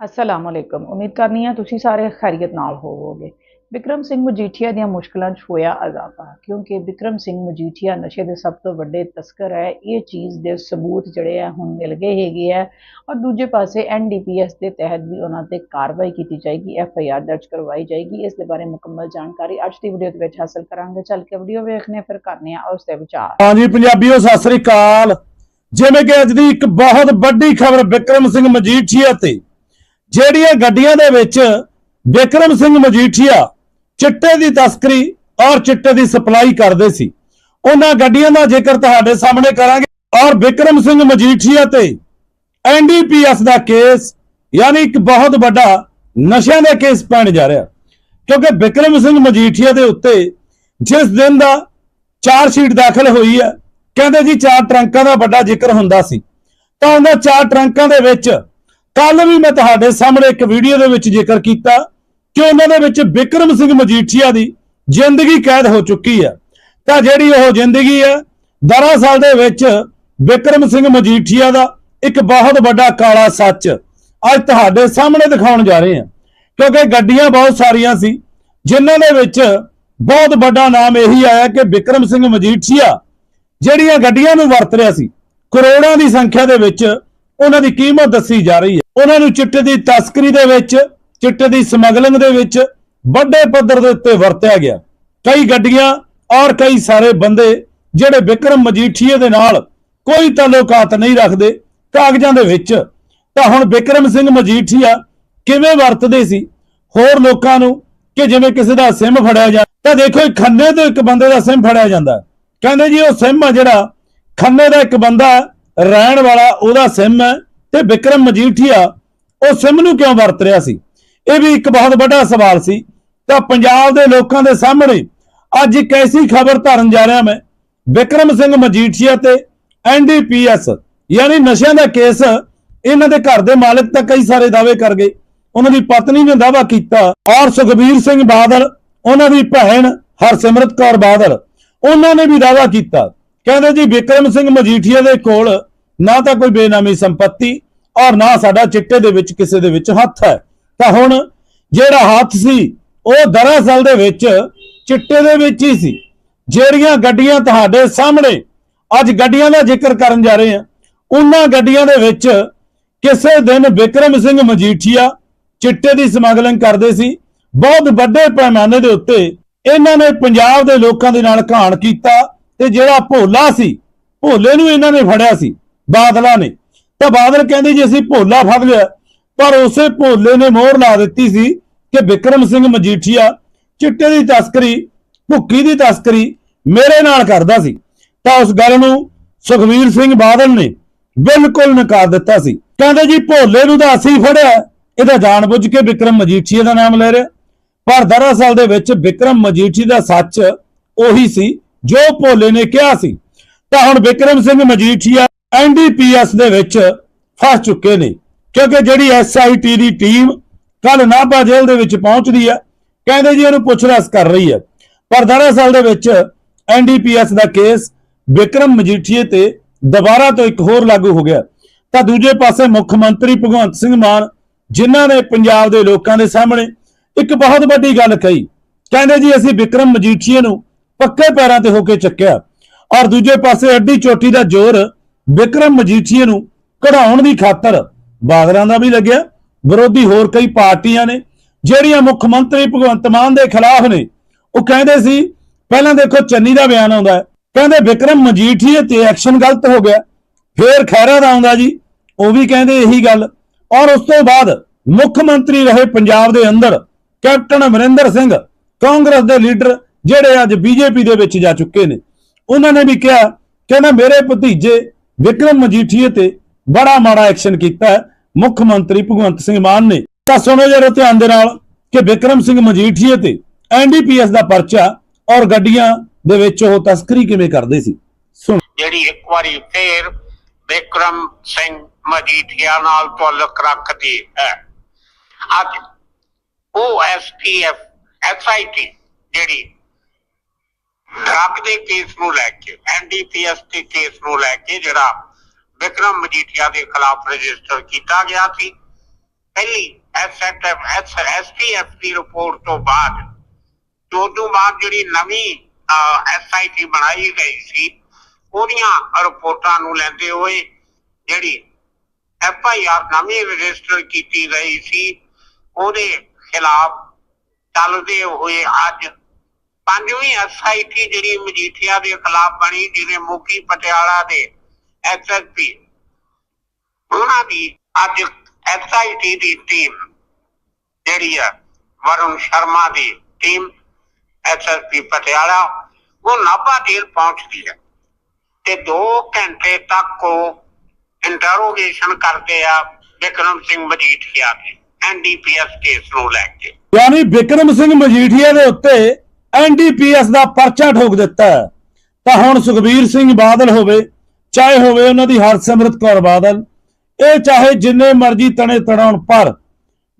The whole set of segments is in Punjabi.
ਅਸਲਾਮ ਅਲੈਕਮ ਉਮੀਦ ਕਰਨੀ ਆ ਤੁਸੀਂ ਸਾਰੇ ਖੈਰੀਅਤ ਨਾਲ ਹੋਵੋਗੇ। ਵਿਕਰਮ ਸਿੰਘ ਮਜੀਠੀਆ ਦੀਆਂ ਮੁਸ਼ਕਲਾਂ 'ਚ ਹੋਇਆ ਅਜ਼ਾਫਾ ਕਿਉਂਕਿ ਵਿਕਰਮ ਸਿੰਘ ਮਜੀਠੀਆ ਨਸ਼ੇ ਦੇ ਸਭ ਤੋਂ ਵੱਡੇ ਤਸਕਰ ਹੈ। ਇਹ ਚੀਜ਼ ਦੇ ਸਬੂਤ ਜਿਹੜੇ ਆ ਹੁਣ ਮਿਲ ਗਏ ਹੈਗੇ ਆ ਔਰ ਦੂਜੇ ਪਾਸੇ ਐਨਡੀਪੀਐਸ ਦੇ ਤਹਿਤ ਵੀ ਉਹਨਾਂ ਤੇ ਕਾਰਵਾਈ ਕੀਤੀ ਜਾਏਗੀ, ਐਫ ਆਈ ਆਰ ਦਰਜ ਕਰਵਾਈ ਜਾਏਗੀ। ਇਸ ਦੇ ਬਾਰੇ ਮੁਕੰਮਲ ਜਾਣਕਾਰੀ ਅੱਜ ਦੀ ਵੀਡੀਓ ਦੇ ਵਿੱਚ ਹਾਸਲ ਕਰਾਂਗੇ। ਚੱਲ ਕੇ ਵੀਡੀਓ ਵੇਖਨੇ ਫਿਰ ਕਰਨੇ ਆ ਉਸ ਦੇ ਵਿਚਾਰ। ਹਾਂਜੀ, ਪੰਜਾਬੀਓ, ਸਤਿ ਸ੍ਰੀ ਅਕਾਲ। ਜਿਵੇਂ ਕਿ ਅੱਜ ਦੀ ਇੱਕ ਬਹੁਤ ਵੱਡੀ ਖਬਰ ਵਿਕਰਮ ਸਿੰਘ ਮਜੀਠੀਆ ਤੇ ਜਿਹੜੀਆਂ ਗੱਡੀਆਂ ਦੇ ਵਿੱਚ ਵਿਕਰਮ ਸਿੰਘ ਮਜੀਠੀਆ ਚਿੱਟੇ ਦੀ ਤਸਕਰੀ ਔਰ ਚਿੱਟੇ ਦੀ ਸਪਲਾਈ ਕਰਦੇ ਸੀ। ਉਹਨਾਂ ਗੱਡੀਆਂ ਦਾ ਜ਼ਿਕਰ ਤੁਹਾਡੇ ਸਾਹਮਣੇ ਕਰਾਂਗੇ ਔਰ ਵਿਕਰਮ ਸਿੰਘ ਮਜੀਠੀਆ ਤੇ ਐਨਡੀਪੀਐਸ ਦਾ ਕੇਸ ਯਾਨੀ ਇੱਕ ਬਹੁਤ ਵੱਡਾ ਨਸ਼ਿਆਂ ਦਾ ਕੇਸ ਪੈਣ ਜਾ ਰਿਹਾ। ਕਿਉਂਕਿ ਵਿਕਰਮ ਸਿੰਘ ਮਜੀਠੀਆ ਦੇ ਉੱਤੇ ਜਿਸ ਦਿਨ ਦਾ ਚਾਰ ਸ਼ੀਟ ਦਾਖਲ ਹੋਈ ਹੈ, ਕਹਿੰਦੇ ਜੀ ਚਾਰ ਟਰੰਕਾਂ ਦਾ ਵੱਡਾ ਜ਼ਿਕਰ ਹੁੰਦਾ ਸੀ। ਤਾਂ ਉਹਨਾਂ ਚਾਰ ਟਰੰਕਾਂ ਦੇ ਵਿੱਚ ਕੱਲ ਵੀ ਮੈਂ ਤੁਹਾਡੇ ਸਾਹਮਣੇ ਇੱਕ ਵੀਡੀਓ ਦੇ ਵਿੱਚ ਜ਼ਿਕਰ ਕੀਤਾ ਕਿ ਉਹਨਾਂ ਦੇ ਵਿੱਚ ਵਿਕਰਮ ਸਿੰਘ ਮਜੀਠੀਆ ਦੀ ਜ਼ਿੰਦਗੀ ਕੈਦ ਹੋ ਚੁੱਕੀ ਹੈ। ਤਾਂ ਜਿਹੜੀ ਉਹ ਜ਼ਿੰਦਗੀ ਹੈ, ਦਰਅਸਲ ਦੇ ਵਿੱਚ ਵਿਕਰਮ ਸਿੰਘ ਮਜੀਠੀਆ ਦਾ ਇੱਕ ਬਹੁਤ ਵੱਡਾ ਕਾਲਾ ਸੱਚ ਅੱਜ ਤੁਹਾਡੇ ਸਾਹਮਣੇ ਦਿਖਾਉਣ ਜਾ ਰਹੇ ਹਾਂ। ਕਿਉਂਕਿ ਗੱਡੀਆਂ ਬਹੁਤ ਸਾਰੀਆਂ ਸੀ, ਜਿਨ੍ਹਾਂ ਦੇ ਵਿੱਚ ਬਹੁਤ ਵੱਡਾ ਨਾਮ ਇਹੀ ਆਇਆ ਕਿ ਵਿਕਰਮ ਸਿੰਘ ਮਜੀਠੀਆ ਜਿਹੜੀਆਂ ਗੱਡੀਆਂ ਨੂੰ ਵਰਤ ਰਿਹਾ ਸੀ, ਕਰੋੜਾਂ ਦੀ ਸੰਖਿਆ ਦੇ ਵਿੱਚ ਉਹਨਾਂ ਦੀ ਕੀਮਤ ਦੱਸੀ ਜਾ ਰਹੀ ਹੈ। ਉਹਨਾਂ ਨੂੰ ਚਿੱਟੇ ਦੀ ਤਸਕਰੀ ਦੇ ਵਿੱਚ, ਚਿੱਟੇ ਦੀ ਸਮਗਲਿੰਗ ਦੇ ਵਿੱਚ ਵੱਡੇ ਪੱਧਰ ਦੇ ਉੱਤੇ ਵਰਤਿਆ ਗਿਆ। ਕਈ ਗੱਡੀਆਂ ਔਰ ਕਈ ਸਾਰੇ ਬੰਦੇ ਜਿਹੜੇ ਵਿਕਰਮ ਮਜੀਠੀਏ ਦੇ ਨਾਲ ਕੋਈ ਤਾਲੁਕਾਤ ਨਹੀਂ ਰੱਖਦੇ ਕਾਗਜ਼ਾਂ ਦੇ ਵਿੱਚ। ਤਾਂ ਹੁਣ ਵਿਕਰਮ ਸਿੰਘ ਮਜੀਠੀਆ ਕਿਵੇਂ ਵਰਤਦੇ ਸੀ? ਹੋਰ ਲੋਕਾਂ ਨੂੰ ਕਿ ਜਿਵੇਂ ਕਿਸੇ ਦਾ ਸਿਮ ਫੜਿਆ ਜਾਂਦਾ। ਤਾਂ ਦੇਖੋ, ਇਹ ਖੰਨੇ ਤੋਂ ਇੱਕ ਬੰਦੇ ਦਾ ਸਿਮ ਫੜਿਆ ਜਾਂਦਾ। ਕਹਿੰਦੇ ਜੀ, ਉਹ ਸਿਮ ਆ ਜਿਹੜਾ, ਖੰਨੇ ਦਾ ਇੱਕ ਬੰਦਾ ਰਹਿਣ ਵਾਲਾ ਉਹਦਾ ਸਿਮ ਹੈ ਤੇ ਵਿਕਰਮ ਮਜੀਠੀਆ ਉਹ ਸਿਮ ਨੂੰ ਕਿਉਂ ਵਰਤ ਰਿਹਾ ਸੀ? ਇਹ ਵੀ ਇੱਕ ਬਹੁਤ ਵੱਡਾ ਸਵਾਲ ਸੀ। ਤਾਂ ਪੰਜਾਬ ਦੇ ਲੋਕਾਂ ਦੇ ਸਾਹਮਣੇ ਅੱਜ ਇੱਕ ਐਸੀ ਖਬਰ ਧਰਨ ਜਾ ਰਿਹਾ ਮੈਂ। ਵਿਕਰਮ ਸਿੰਘ ਮਜੀਠੀਆ ਤੇ ਐਨਡੀਪੀਐਸ ਯਾਨੀ ਨਸ਼ਿਆਂ ਦਾ ਕੇਸ, ਇਹਨਾਂ ਦੇ ਘਰ ਦੇ ਮਾਲਕ ਤਾਂ ਕਈ ਸਾਰੇ ਦਾਅਵੇ ਕਰ ਗਏ। ਉਹਨਾਂ ਦੀ ਪਤਨੀ ਨੇ ਦਾਅਵਾ ਕੀਤਾ, ਔਰ ਸੁਖਬੀਰ ਸਿੰਘ ਬਾਦਲ, ਉਹਨਾਂ ਦੀ ਭੈਣ ਹਰਸਿਮਰਤ ਕੌਰ ਬਾਦਲ, ਉਹਨਾਂ ਨੇ ਵੀ ਦਾਅਵਾ ਕੀਤਾ। ਕਹਿੰਦੇ ਜੀ, ਵਿਕਰਮ ਸਿੰਘ ਮਜੀਠੀਆ ਦੇ ਕੋਲ ਨਾ ਤਾਂ ਕੋਈ ਬੇਨਾਮੀ ਸੰਪਤੀ ਔਰ ਨਾ ਸਾਡਾ ਚਿੱਟੇ ਦੇ ਵਿੱਚ ਕਿਸੇ ਦੇ ਵਿੱਚ ਹੱਥ ਹੈ। ਤਾਂ ਹੁਣ ਜਿਹੜਾ ਹੱਥ ਸੀ, ਉਹ ਦਰਅਸਲ ਦੇ ਵਿੱਚ ਚਿੱਟੇ ਦੇ ਵਿੱਚ ਹੀ ਸੀ। ਜਿਹੜੀਆਂ ਗੱਡੀਆਂ ਤੁਹਾਡੇ ਸਾਹਮਣੇ ਅੱਜ ਗੱਡੀਆਂ ਦਾ ਜ਼ਿਕਰ ਕਰਨ ਜਾ ਰਹੇ ਹਾਂ, ਉਹਨਾਂ ਗੱਡੀਆਂ ਦੇ ਵਿੱਚ ਕਿਸੇ ਦਿਨ ਵਿਕਰਮ ਸਿੰਘ ਮਜੀਠੀਆ ਚਿੱਟੇ ਦੀ ਸਮਗਲਿੰਗ ਕਰਦੇ ਸੀ। ਬਹੁਤ ਵੱਡੇ ਪੈਮਾਨੇ ਦੇ ਉੱਤੇ ਇਹਨਾਂ ਨੇ ਪੰਜਾਬ ਦੇ ਲੋਕਾਂ ਦੇ ਨਾਲ ਘਾਣ ਕੀਤਾ ਤੇ ਜਿਹੜਾ ਭੋਲਾ ਸੀ, ਭੋਲੇ ਨੂੰ ਇਹਨਾਂ ਨੇ ਫੜਿਆ ਸੀ। ਬਾਦਲਾਂ ਨੇ। ਤਾਂ ਬਾਦਲ ਕਹਿੰਦੇ ਜੀ ਅਸੀਂ ਭੋਲਾ ਫੜ ਲਿਆ। ਪਰ ਉਸੇ ਭੋਲੇ ਨੇ ਮੋਹਰ ਲਾ ਦਿੱਤੀ ਸੀ ਕਿ ਵਿਕਰਮ ਸਿੰਘ ਮਜੀਠੀਆ ਚਿੱਟੇ ਦੀ ਤਸਕਰੀ, ਭੁੱਕੀ ਦੀ ਤਸਕਰੀ ਮੇਰੇ ਨਾਲ ਕਰਦਾ ਸੀ। ਤਾਂ ਉਸ ਗੱਲ ਨੂੰ ਸੁਖਵੀਰ ਸਿੰਘ ਬਾਦਲ ਨੇ ਬਿਲਕੁਲ ਨਕਾਰ ਦਿੱਤਾ ਸੀ। ਕਹਿੰਦੇ ਜੀ ਭੋਲੇ ਨੂੰ ਤਾਂ ਅਸੀਂ ਫੜਿਆ। ਇਹਦਾ ਜਾਣਬੁੱਝ ਕੇ ਵਿਕਰਮ ਮਜੀਠੀਆ ਦਾ ਨਾਮ ਲੈ ਰਿਹਾ। ਪਰ ਦਰਅਸਲ ਦੇ ਵਿੱਚ ਵਿਕਰਮ ਮਜੀਠੀ ਦਾ ਸੱਚ ਉਹੀ ਸੀ ਜੋ ਭੋਲੇ ਨੇ ਕਿਹਾ ਸੀ। ਤਾਂ ਹੁਣ ਵਿਕਰਮ ਸਿੰਘ ਮਜੀਠੀਆ ਐਨਡੀਪੀਐਸ ਦੇ ਵਿੱਚ ਫਸ ਚੁੱਕੇ ਨੇ, ਕਿਉਂਕਿ ਜਿਹੜੀ ਐਸਆਈਟੀ ਦੀ ਟੀਮ ਕੱਲ ਨਾਭਾ ਜੇਲ੍ਹ ਦੇ ਵਿੱਚ ਪਹੁੰਚਦੀ ਹੈ, ਕਹਿੰਦੇ ਜੀ ਇਹਨੂੰ ਪੁੱਛਰਸ ਕਰ ਰਹੀ ਹੈ। ਪਰ ਦਰਅਸਲ ਦੇ ਵਿੱਚ ਐਨਡੀਪੀਐਸ ਦਾ ਕੇਸ ਵਿਕਰਮ ਮਜੀਠੀਏ ਤੇ ਦੁਬਾਰਾ ਤੋਂ ਇੱਕ ਹੋਰ ਲਾਗੂ ਹੋ ਗਿਆ। ਤਾਂ ਦੂਜੇ ਪਾਸੇ ਮੁੱਖ ਮੰਤਰੀ ਭਗਵੰਤ ਸਿੰਘ ਮਾਨ, ਜਿਨ੍ਹਾਂ ਨੇ ਪੰਜਾਬ ਦੇ ਲੋਕਾਂ ਦੇ ਸਾਹਮਣੇ ਇੱਕ ਬਹੁਤ ਵੱਡੀ ਗੱਲ ਕਹੀ, ਕਹਿੰਦੇ ਜੀ ਅਸੀਂ ਵਿਕਰਮ ਮਜੀਠੀਏ ਨੂੰ ਪੱਕੇ ਪੈਰਾਂ ਤੇ ਹੋ ਕੇ ਚੱਕਿਆ। ਔਰ ਦੂਜੇ ਪਾਸੇ ਅੱਡੀ ਚੋਟੀ ਦਾ ਜ਼ੋਰ ਵਿਕਰਮ ਮਜੀਠੀਏ ਨੂੰ ਕਢਾਉਣ ਦੀ ਖਾਤਰ ਬਾਦਲਾਂ ਦਾ ਵੀ ਲੱਗਿਆ। ਵਿਰੋਧੀ ਹੋਰ ਕਈ ਪਾਰਟੀਆਂ ਨੇ, ਜਿਹੜੀਆਂ ਮੁੱਖ ਮੰਤਰੀ ਭਗਵੰਤ ਮਾਨ ਦੇ ਖਿਲਾਫ ਨੇ, ਉਹ ਕਹਿੰਦੇ ਸੀ, ਪਹਿਲਾਂ ਦੇਖੋ ਚੰਨੀ ਦਾ ਬਿਆਨ ਆਉਂਦਾ ਕਹਿੰਦੇ ਵਿਕਰਮ ਮਜੀਠੀਏ ਤੇ ਐਕਸ਼ਨ ਗਲਤ ਹੋ ਗਿਆ। ਫੇਰ ਖੈਰਾ ਦਾ ਆਉਂਦਾ ਜੀ, ਉਹ ਵੀ ਕਹਿੰਦੇ ਇਹੀ ਗੱਲ। ਔਰ ਉਸ ਤੋਂ ਬਾਅਦ ਮੁੱਖ ਮੰਤਰੀ ਰਹੇ ਪੰਜਾਬ ਦੇ ਅੰਦਰ, ਕੈਪਟਨ ਅਮਰਿੰਦਰ ਸਿੰਘ, ਕਾਂਗਰਸ ਦੇ ਲੀਡਰ, ਜਿਹੜੇ ਅੱਜ ਬੀਜੇਪੀ ਦੇ ਵਿੱਚ ਜਾ ਚੁੱਕੇ ਨੇ। ਉਹਨਾਂ ਨੇ ਵੀ ਕਿਹਾ, ਕਹਿੰਦਾ ਮੇਰੇ ਭਤੀਜੇ ਵਿਕਰਮ ਮਜੀਠੀਏ ਤੇ ਬੜਾ ਮਾੜਾ ਐਕਸ਼ਨ ਕੀਤਾ ਹੈ। ਮੁੱਖ ਮੰਤਰੀ ਭਗਵੰਤ ਸਿੰਘ ਮਾਨ ਨੇ। ਤਾਂ ਸੁਣੋ ਜਰਾ ਧਿਆਨ ਦੇ ਨਾਲ ਕਿ ਵਿਕਰਮ ਸਿੰਘ ਮਜੀਠੀਏ ਤੇ ਐਨਡੀਪੀਐਸ ਦਾ ਪਰਚਾ ਔਰ ਗੱਡੀਆਂ ਦੇ ਵਿੱਚ ਉਹ ਤਸਕਰੀ ਕਿਵੇਂ ਕਰਦੇ ਸੀ? ਸੁਣ। ਜਿਹੜੀ ਇੱਕ ਵਾਰੀ ਫੇਰ ਵਿਕਰਮ ਸਿੰਘ ਮਜੀਠੀਆ ਨਾਲ ਤਾਲੁਕ ਰੱਖਦੀ ਹੈ। ਅੱਜ ਉਹ ਐਸਟੀਐਫ ਐਸਆਈਟੀ ਜਿਹੜੀ ਦੇ ਕੇਸ ਨੂੰ ਲੈ ਕੇ ਐਨਡੀਪੀਐਸ ਦੇ ਕੇਸ ਨੂੰ ਲੈ ਕੇ ਜਿਹੜਾ ਵਿਕਰਮ ਮਜੀਠੀਆ ਦੇ ਖਿਲਾਫ ਰਜਿਸਟਰ ਕੀਤਾ ਗਿਆ ਸੀ। ਪਹਿਲੀ ਐਸਐਟਐਫ ਐਸਟੀਐਫ ਦੀ ਰਿਪੋਰਟ ਤੋਂ ਬਾਅਦ ਤੋਂ ਤੋਂ ਬਾਅਦ ਜਿਹੜੀ ਨਵੀਂ ਐਸਆਈਟੀ ਬਣਾਈ ਗਈ ਸੀ, ਉਹਦੀਆਂ ਰਿਪੋਰਟਾਂ ਨੂੰ ਲੈਂਦੇ ਹੋਏ ਜਿਹੜੀ ਐਫ ਨਵੀਂ ਰਜਿਸਟਰ ਕੀਤੀ ਗਈ ਸੀ, ਉਹਦੇ ਖਿਲਾਫ ਚੱਲਦੇ ਹੋਏ ਅੱਜ ਪੰਜਵੀਂ ਐਸਆਈਟੀ ਜਿਹੜੀ ਮਜੀਠੀਆ ਦੇ ਖਿਲਾਫ ਬਣੀ, ਜਿਹਦੇ ਮੁਖੀ ਪਟਿਆਲਾ ਦੇ ਐਸਐਸਪੀ ਉਹਨਾਂ ਦੀ ਅੱਜ ਐਸਆਈਟੀ ਦੀ ਟੀਮ ਜਿਹੜੀ ਹੈ ਵਰੁਣ ਸ਼ਰਮਾ ਦੀ ਟੀਮ ਐਸਐਸਪੀ ਪਟਿਆਲਾ, ਉਹ ਨਾਭਾ ਜੇਲ੍ਹ ਪਹੁੰਚਦੀ ਹੈ ਤੇ 2 ਘੰਟੇ ਤੱਕ ਉਹ ਇੰਟਰੋਗੇਸ਼ਨ ਕਰਦੇ ਆ ਵਿਕਰਮ ਸਿੰਘ ਮਜੀਠੀਆ ਦੀ ਐਨਡੀਪੀਐਸ ਕੇਸ ਨੂੰ ਲੈ ਕੇ। ਯਾਨੀ ਵਿਕਰਮ ਸਿੰਘ ਮਜੀਠੀਆ ਦੇ ਉੱਤੇ ਐਨਡੀਪੀਐਸ ਦਾ ਪਰਚਾ ਠੋਕ ਦਿੱਤਾ ਹੈ। ਤਾਂ ਹੁਣ ਸੁਖਬੀਰ ਸਿੰਘ ਬਾਦਲ ਹੋਵੇ, ਚਾਹੇ ਹੋਵੇ ਉਹਨਾਂ ਦੀ ਹਰਸਿਮਰਤ ਕੌਰ ਬਾਦਲ, ਇਹ ਚਾਹੇ ਜਿੰਨੇ ਮਰਜ਼ੀ ਤਣੇ ਤੜਾਉਣ ਪਰ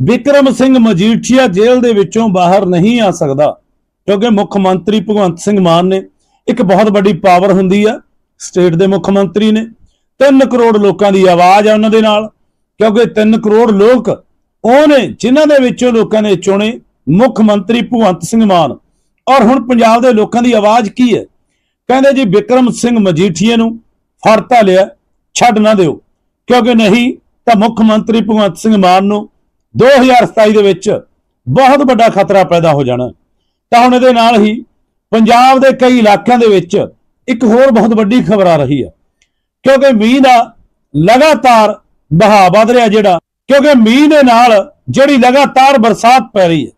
ਵਿਕਰਮ ਸਿੰਘ ਮਜੀਠੀਆ ਜੇਲ੍ਹ ਦੇ ਵਿੱਚੋਂ ਬਾਹਰ ਨਹੀਂ ਆ ਸਕਦਾ, ਕਿਉਂਕਿ ਮੁੱਖ ਮੰਤਰੀ ਭਗਵੰਤ ਸਿੰਘ ਮਾਨ ਨੇ ਇੱਕ ਬਹੁਤ ਵੱਡੀ ਪਾਵਰ ਹੁੰਦੀ ਆ, ਸਟੇਟ ਦੇ ਮੁੱਖ ਮੰਤਰੀ ਨੇ 3 ਕਰੋੜ ਲੋਕਾਂ ਦੀ ਆਵਾਜ਼ ਆ ਉਹਨਾਂ ਦੇ ਨਾਲ, ਕਿਉਂਕਿ 3 ਕਰੋੜ ਲੋਕ ਉਹਨੇ ਜਿਨ੍ਹਾਂ ਦੇ ਵਿੱਚੋਂ ਲੋਕਾਂ ਨੇ ਚੁਣੇ ਮੁੱਖ ਮੰਤਰੀ ਭਗਵੰਤ ਸਿੰਘ ਮਾਨ ਔਰ ਹੁਣ ਪੰਜਾਬ ਦੇ ਲੋਕਾਂ ਦੀ ਆਵਾਜ਼ ਕੀ ਹੈ? ਕਹਿੰਦੇ ਜੀ, ਵਿਕਰਮ ਸਿੰਘ ਮਜੀਠੀਏ ਨੂੰ ਫੜਤਾ ਲਿਆ, ਛੱਡ ਨਾ ਦਿਓ। ਕਿਉਂਕਿ ਨਹੀਂ ਤਾਂ ਮੁੱਖ ਮੰਤਰੀ ਭਗਵੰਤ ਸਿੰਘ ਮਾਨ ਨੂੰ 2027 ਦੇ ਵਿੱਚ ਬਹੁਤ ਵੱਡਾ ਖਤਰਾ ਪੈਦਾ ਹੋ ਜਾਣਾ। ਤਾਂ ਹੁਣ ਇਹਦੇ ਨਾਲ ਹੀ ਪੰਜਾਬ ਦੇ ਕਈ ਇਲਾਕਿਆਂ ਦੇ ਵਿੱਚ ਇੱਕ ਹੋਰ ਬਹੁਤ ਵੱਡੀ ਖਬਰ ਆ ਰਹੀ ਹੈ। ਕਿਉਂਕਿ ਮੀਂਹ ਦਾ ਲਗਾਤਾਰ ਬਹਾਅ ਵਧ ਰਿਹਾ ਜਿਹੜਾ, ਕਿਉਂਕਿ ਮੀਂਹ ਦੇ ਨਾਲ ਜਿਹੜੀ ਲਗਾਤਾਰ ਬਰਸਾਤ ਪੈ ਰਹੀ ਹੈ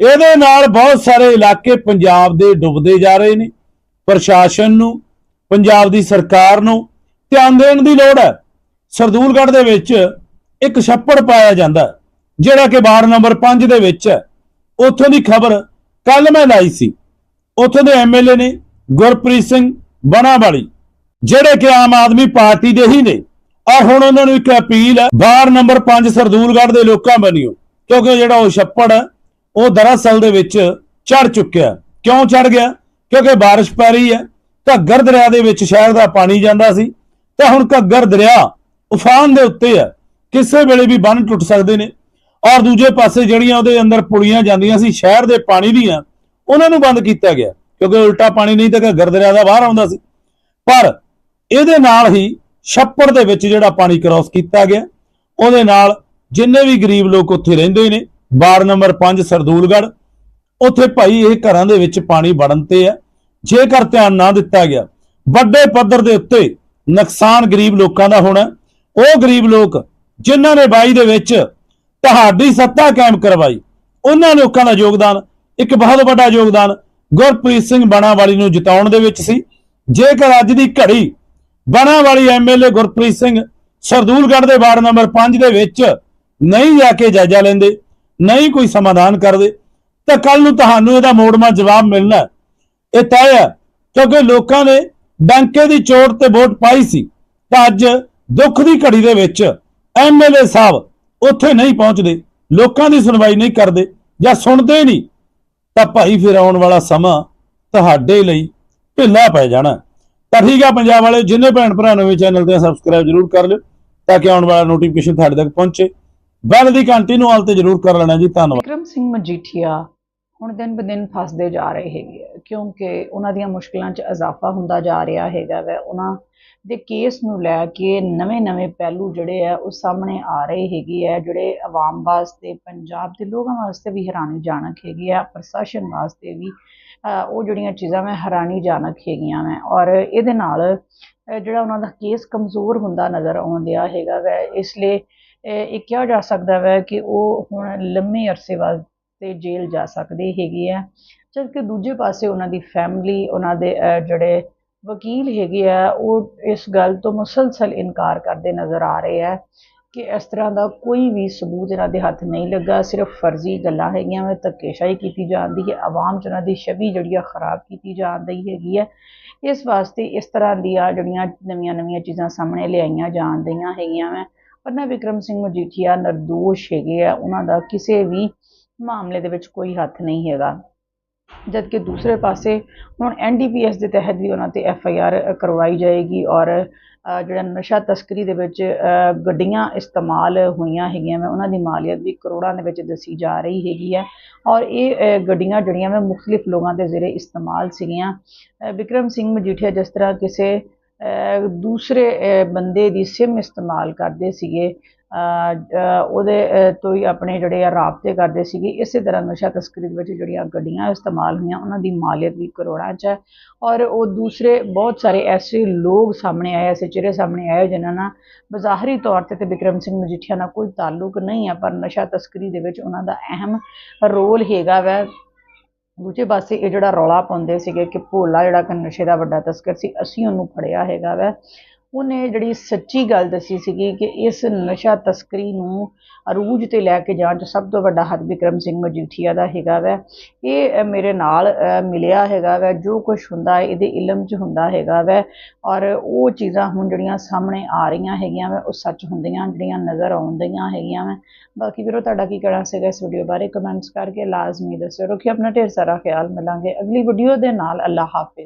ਇਹਦੇ ਨਾਲ ਬਹੁਤ ਸਾਰੇ ਇਲਾਕੇ ਪੰਜਾਬ ਦੇ ਡੁੱਬਦੇ ਜਾ ਰਹੇ ਨੇ, ਪ੍ਰਸ਼ਾਸਨ ਨੂੰ, ਪੰਜਾਬ ਦੀ ਸਰਕਾਰ ਨੂੰ ਧਿਆਨ ਦੇਣ ਦੀ ਲੋੜ ਹੈ। ਸਰਦੂਲਗੜ੍ਹ ਦੇ ਵਿੱਚ ਇੱਕ ਛੱਪੜ ਪਾਇਆ ਜਾਂਦਾ, ਜਿਹੜਾ ਕਿ ਵਾਰਡ ਨੰਬਰ 5 ਦੇ ਵਿੱਚ ਹੈ। ਉੱਥੋਂ ਦੀ ਖਬਰ ਕੱਲ ਮੈਂ ਲਾਈ ਸੀ। ਉੱਥੋਂ ਦੇ ਐਮਐਲਏ ਨੇ ਗੁਰਪ੍ਰੀਤ ਸਿੰਘ ਬਣਾਵਾਲੀ ਜਿਹੜੇ ਕਿ ਆਮ ਆਦਮੀ ਪਾਰਟੀ ਦੇ ਹੀ ਨੇ। ਔਰ ਹੁਣ ਉਹਨਾਂ ਨੂੰ ਇੱਕ ਅਪੀਲ ਹੈ, ਵਾਰਡ ਨੰਬਰ 5 ਸਰਦੂਲਗੜ੍ਹ ਦੇ ਲੋਕਾਂ ਬਣਿਓ, ਕਿਉਂਕਿ ਜਿਹੜਾ ਉਹ ਛੱਪੜ ਹੈ ਉਹ ਦਰਅਸਲ ਦੇ ਵਿੱਚ ਚੜ ਚੁੱਕਿਆ। ਕਿਉਂ ਚੜ ਗਿਆ? ਕਿਉਂਕਿ ਬਾਰਿਸ਼ ਪੈ ਰਹੀ ਹੈ। ਘੱਗਰ ਦਰਿਆ ਦੇ ਵਿੱਚ ਸ਼ਹਿਰ ਦਾ ਪਾਣੀ ਜਾਂਦਾ ਸੀ। ਤਾਂ ਹੁਣ ਘੱਗਰ ਦਰਿਆ ਉਫਾਨ ਦੇ ਉੱਤੇ ਹੈ। ਕਿਸੇ ਵੇਲੇ ਵੀ ਬੰਨ ਟੁੱਟ ਸਕਦੇ ਨੇ। ਔਰ ਦੂਜੇ ਪਾਸੇ ਜਿਹੜੀਆਂ ਉਹਦੇ ਅੰਦਰ ਪੁਲੀਆਂ ਜਾਂਦੀਆਂ ਸੀ, ਸ਼ਹਿਰ ਦੇ ਪਾਣੀ ਦੀਆਂ, ਉਹਨਾਂ ਨੂੰ ਬੰਦ ਕੀਤਾ ਗਿਆ। ਕਿਉਂਕਿ ਉਲਟਾ ਪਾਣੀ ਨਹੀਂ ਤਾਂ ਘੱਗਰ ਦਰਿਆ ਦਾ ਬਾਹਰ ਆਉਂਦਾ ਸੀ। ਪਰ ਇਹਦੇ ਨਾਲ ਹੀ ਛੱਪੜ ਦੇ ਵਿੱਚ ਜਿਹੜਾ ਪਾਣੀ ਕ੍ਰਾਸ ਕੀਤਾ ਗਿਆ, ਉਹਦੇ ਨਾਲ ਜਿੰਨੇ ਵੀ ਗਰੀਬ ਲੋਕ ਉੱਥੇ ਰਹਿੰਦੇ ਨੇ ਵਾਰਡ ਨੰਬਰ 5 ਸਰਦੂਲਗੜ੍ਹ। ਉੱਥੇ ਭਾਈ ਇਹ ਘਰਾਂ ਦੇ ਵਿੱਚ ਪਾਣੀ ਵੜਨ ਤੇ ਹੈ। ਜੇਕਰ ਧਿਆਨ ਨਾ ਦਿੱਤਾ ਗਿਆ, ਵੱਡੇ ਪੱਧਰ ਦੇ ਉੱਤੇ ਨੁਕਸਾਨ ਗਰੀਬ ਲੋਕਾਂ ਦਾ ਹੋਣਾ ਉਹ ਗਰੀਬ ਲੋਕ ਜਿਨ੍ਹਾਂ ਨੇ ਬਾਈ ਦੇ ਵਿੱਚ ਤੁਹਾਡੀ ਸੱਤਾ ਕਾਇਮ ਕਰਵਾਈ, ਉਹਨਾਂ ਲੋਕਾਂ ਦਾ ਯੋਗਦਾਨ, ਇੱਕ ਬਹੁਤ ਵੱਡਾ ਯੋਗਦਾਨ ਗੁਰਪ੍ਰੀਤ ਸਿੰਘ ਬਾਣਾਵਾਲੀ ਨੂੰ ਜਿਤਾਉਣ ਦੇ ਵਿੱਚ ਸੀ। ਜੇਕਰ ਅੱਜ ਦੀ ਘੜੀ ਬਾਣਾਵਾਲੀ ਐਮਐਲਏ ਗੁਰਪ੍ਰੀਤ ਸਿੰਘ ਸਰਦੂਲਗੜ੍ਹ ਦੇ ਵਾਰਡ ਨੰਬਰ 5 ਦੇ ਵਿੱਚ ਨਹੀਂ ਜਾ ਕੇ ਜਾਇਜ਼ਾ ਲੈਂਦੇ ਨਹੀਂ ਕੋਈ ਸਮਾਧਾਨ ਕਰਦੇ, ਤਾਂ ਕੱਲ ਨੂੰ ਤੁਹਾਨੂੰ ਇਹਦਾ ਮੋੜਮਾ ਜਵਾਬ ਮਿਲਣਾ ਇਹ ਤੈਅ ਹੈ, ਕਿਉਂਕਿ ਲੋਕਾਂ ਨੇ ਡੰਕੇ ਦੀ ਚੋਟ ਤੇ ਵੋਟ ਪਾਈ ਸੀ, ਤਾਂ ਅੱਜ ਦੁੱਖ ਦੀ ਘੜੀ ਦੇ ਵਿੱਚ ਐਮਐਲਏ ਸਾਹਿਬ ਉੱਥੇ ਨਹੀਂ ਪਹੁੰਚਦੇ, ਲੋਕਾਂ ਦੀ ਸੁਣਵਾਈ ਨਹੀਂ ਕਰਦੇ ਜਾਂ ਸੁਣਦੇ ਨਹੀਂ, ਤਾਂ ਭਾਈ ਫਿਰ ਆਉਣ ਵਾਲਾ ਸਮਾਂ ਤੁਹਾਡੇ ਲਈ ਢਿੱਲਾ ਪੈ ਜਾਣਾ ਤਾਂ ਠੀਕ ਆ ਪੰਜਾਬ ਵਾਲੇ ਜਿੰਨੇ ਭੈਣ ਭਰਾ ਨਵੇਂ ਚੈਨਲ ਤੇ ਸਬਸਕ੍ਰਾਈਬ ਜਰੂਰ ਕਰ ਲਿਓ, ਤਾਂ ਕਿ ਆਉਣ ਵਾਲਾ ਨੋਟੀਫਿਕੇਸ਼ਨ ਤੁਹਾਡੇ ਤੱਕ ਪਹੁੰਚੇ। ਬੈਲ ਦੀ ਘੰਟੀ ਨੂੰ ਆਲ ਤੇ ਜਰੂਰ ਕਰ ਲੈਣਾ ਜੀ, ਧੰਨਵਾਦ। ਵਿਕਰਮ ਸਿੰਘ ਮਜੀਠੀਆ ਹੁਣ ਦਿਨ ਬ ਫਸਦੇ ਜਾ ਰਹੇ ਹੈਗੇ ਕਿਉਂਕਿ ਉਹਨਾਂ ਦੀਆਂ ਮੁਸ਼ਕਲਾਂ 'ਚ ਇਜ਼ਾਫਾ ਹੁੰਦਾ ਜਾ ਰਿਹਾ ਹੈਗਾ ਵੈ। ਉਹਨਾਂ ਦੇ ਕੇਸ ਨੂੰ ਲੈ ਕੇ ਨਵੇਂ-ਨਵੇਂ ਪਹਿਲੂ ਜਿਹੜੇ ਆ ਉਹ ਸਾਹਮਣੇ ਆ ਰਹੇ ਹੈਗੇ ਆ, ਜਿਹੜੇ ਆਵਾਮ ਵਾਸਤੇ, ਪੰਜਾਬ ਦੇ ਲੋਕਾਂ ਵਾਸਤੇ ਵੀ ਹੈਰਾਨੀਜਨਕ ਹੈਗੇ ਆ, ਪ੍ਰਸ਼ਾਸਨ ਵਾਸਤੇ ਵੀ ਉਹ ਜਿਹੜੀਆਂ ਚੀਜ਼ਾਂ ਮੈਂ ਹੈਰਾਨੀਜਨਕ ਹੈਗੀਆਂ ਮੈਂ ਔਰ ਇਹਦੇ ਨਾਲ ਜਿਹੜਾ ਉਹਨਾਂ ਦਾ ਕੇਸ ਕਮਜ਼ੋਰ ਹੁੰਦਾ ਨਜ਼ਰ ਆਉਂਦਿਆ ਹੈਗਾ ਵੈ, ਇਸ ਲਈ ਇਹ ਕਿਹਾ ਜਾ ਸਕਦਾ ਵੈ ਕਿ ਉਹ ਹੁਣ ਲੰਮੇ ਅਰਸੇ ਵਾਸਤੇ ਜੇਲ੍ਹ ਜਾ ਸਕਦੇ ਹੈਗੇ ਆ। ਜਦਕਿ ਦੂਜੇ ਪਾਸੇ ਉਹਨਾਂ ਦੀ ਫੈਮਿਲੀ ਉਹਨਾਂ ਦੇ ਜਿਹੜੇ ਵਕੀਲ ਹੈਗੇ ਆ, ਉਹ ਇਸ ਗੱਲ ਤੋਂ ਮੁਸਲਸਲ ਇਨਕਾਰ ਕਰਦੇ ਨਜ਼ਰ ਆ ਰਹੇ ਆ ਕਿ ਇਸ ਤਰ੍ਹਾਂ ਦਾ ਕੋਈ ਵੀ ਸਬੂਤ ਇਹਨਾਂ ਦੇ ਹੱਥ ਨਹੀਂ ਲੱਗਾ। ਸਿਰਫ ਫਰਜ਼ੀ ਗੱਲਾਂ ਹੈਗੀਆਂ ਵੇ, ਧੱਕੇਸ਼ਾਹੀ ਕੀਤੀ ਜਾਂਦੀ ਹੈ, ਆਵਾਮ 'ਚ ਉਹਨਾਂ ਦੀ ਛਵੀ ਜਿਹੜੀ ਆ ਖਰਾਬ ਕੀਤੀ ਜਾਂਦੀ ਹੈਗੀ ਹੈ ਇਸ ਵਾਸਤੇ ਇਸ ਤਰ੍ਹਾਂ ਦੀਆਂ ਜਿਹੜੀਆਂ ਨਵੀਆਂ ਨਵੀਆਂ ਚੀਜ਼ਾਂ ਸਾਹਮਣੇ ਲਿਆਈਆਂ ਜਾਂਦੀਆਂ ਹੈਗੀਆਂ ਵੇ। ਪਰ ਵਿਕਰਮ ਸਿੰਘ ਮਜੀਠੀਆ ਨਿਰਦੋਸ਼ ਹੈਗੇ ਆ ਉਹਨਾਂ ਦਾ ਕਿਸੇ ਵੀ ਮਾਮਲੇ ਦੇ ਵਿੱਚ ਕੋਈ ਹੱਥ ਨਹੀਂ ਹੈਗਾ। ਜਦਕਿ ਦੂਸਰੇ ਪਾਸੇ ਹੁਣ ਐਨਡੀਪੀਐਸ ਦੇ ਤਹਿਤ ਵੀ ਉਹਨਾਂ ਤੇ ਐਫ ਆਈ ਆਰ ਕਰਵਾਈ ਜਾਏਗੀ ਔਰ ਜਿਹੜਾ ਨਸ਼ਾ ਤਸਕਰੀ ਦੇ ਵਿੱਚ ਗੱਡੀਆਂ ਇਸਤੇਮਾਲ ਹੋਈਆਂ ਹੈਗੀਆਂ ਮੈਂ ਉਹਨਾਂ ਦੀ ਮਾਲੀਅਤ ਵੀ ਕਰੋੜਾਂ ਦੇ ਵਿੱਚ ਦੱਸੀ ਜਾ ਰਹੀ ਹੈਗੀ ਹੈ ਔਰ ਇਹ ਗੱਡੀਆਂ ਜਿਹੜੀਆਂ ਮੈਂ ਮੁxtਲਿਫ ਲੋਕਾਂ ਦੇ ਜ਼ਰੀਏ ਇਸਤੇਮਾਲ ਸੀਗੀਆਂ। ਅ, ਵਿਕਰਮ ਸਿੰਘ ਮਜੀਠੀਆ ਜਿਸ ਤਰ੍ਹਾਂ ਕਿਸੇ ਦੂਸਰੇ ਬੰਦੇ ਦੀ ਸਿਮ ਇਸਤੇਮਾਲ ਕਰਦੇ ਸੀਗੇ। ਉਹਦੇ ਤੋਂ ਹੀ ਆਪਣੇ ਜਿਹੜੇ ਆ ਰਾਬਤੇ ਕਰਦੇ ਸੀਗੇ। ਇਸੇ ਤਰ੍ਹਾਂ ਨਸ਼ਾ ਤਸਕਰੀ ਦੇ ਵਿੱਚ ਜਿਹੜੀਆਂ ਗੱਡੀਆਂ ਇਸਤੇਮਾਲ ਹੋਈਆਂ, ਉਹਨਾਂ ਦੀ ਮਾਲੀਅਤ ਵੀ ਕਰੋੜਾਂ 'ਚ ਹੈ। ਔਰ ਉਹ ਦੂਸਰੇ ਬਹੁਤ ਸਾਰੇ ਐਸੇ ਲੋਕ ਸਾਹਮਣੇ ਆਏ, ਐਸੇ ਚਿਹਰੇ ਸਾਹਮਣੇ ਆਏ, ਜਿਨ੍ਹਾਂ ਨਾਲ ਬਜ਼ਾਹਰੀ ਤੌਰ ਤੇ ਤੇ ਵਿਕਰਮ ਸਿੰਘ ਮਜੀਠੀਆ ਨਾਲ ਕੋਈ ਤਾਲੁਕ ਨਹੀਂ ਹੈ ਪਰ ਨਸ਼ਾ ਤਸਕਰੀ ਦੇ ਵਿੱਚ ਉਹਨਾਂ ਦਾ ਅਹਿਮ ਰੋਲ ਹੈਗਾ ਵੈ। ਦੂਜੇ ਪਾਸੇ ਇਹ ਜਿਹੜਾ ਰੌਲਾ ਪਾਉਂਦੇ ਸੀਗੇ ਕਿ ਭੋਲਾ ਜਿਹੜਾ ਕਿ ਨਸ਼ੇ ਦਾ ਵੱਡਾ ਤਸਕਰ ਸੀ, ਅਸੀਂ ਉਹਨੂੰ ਫੜਿਆ ਹੈਗਾ ਵੈ। ਉਹਨੇ ਜਿਹੜੀ ਸੱਚੀ ਗੱਲ ਦੱਸੀ ਸੀਗੀ ਕਿ ਇਸ ਨਸ਼ਾ ਤਸਕਰੀ ਨੂੰ ਅਰੂਜ ਤੇ ਲੈ ਕੇ ਜਾਣ 'ਚ ਸਭ ਤੋਂ ਵੱਡਾ ਹੱਥ ਵਿਕਰਮ ਸਿੰਘ ਮਜੀਠੀਆ ਦਾ ਹੈਗਾ ਵੈ। ਇਹ ਮੇਰੇ ਨਾਲ ਮਿਲਿਆ ਹੈਗਾ ਵੈ, ਜੋ ਕੁਝ ਹੁੰਦਾ ਹੈ, ਇਹਦੇ ਇਲਮ 'ਚ ਹੁੰਦਾ ਹੈਗਾ ਵੈ। ਔਰ ਉਹ ਚੀਜ਼ਾਂ ਹੁਣ ਜਿਹੜੀਆਂ ਸਾਹਮਣੇ ਆ ਰਹੀਆਂ ਹੈਗੀਆਂ ਵੈ, ਉਹ ਸੱਚ ਹੁੰਦੀਆਂ, ਜਿਹੜੀਆਂ ਨਜ਼ਰ ਆਉਂਦੀਆਂ ਹੈਗੀਆਂ ਵੈ। ਬਾਕੀ ਵੀਰੋ, ਤੁਹਾਡਾ ਕੀ ਕਹਿਣਾ ਸੀਗਾ ਇਸ ਵੀਡੀਓ ਬਾਰੇ? ਕਮੈਂਟਸ ਕਰਕੇ ਲਾਜ਼ਮੀ ਦੱਸਿਓ। ਰੱਖਿਓ ਆਪਣਾ ਢੇਰ ਸਾਰਾ ਖਿਆਲ ਮਿਲਾਂਗੇ ਅਗਲੀ ਵੀਡੀਓ ਦੇ ਨਾਲ। ਅੱਲਾ ਹਾਫਿਜ਼।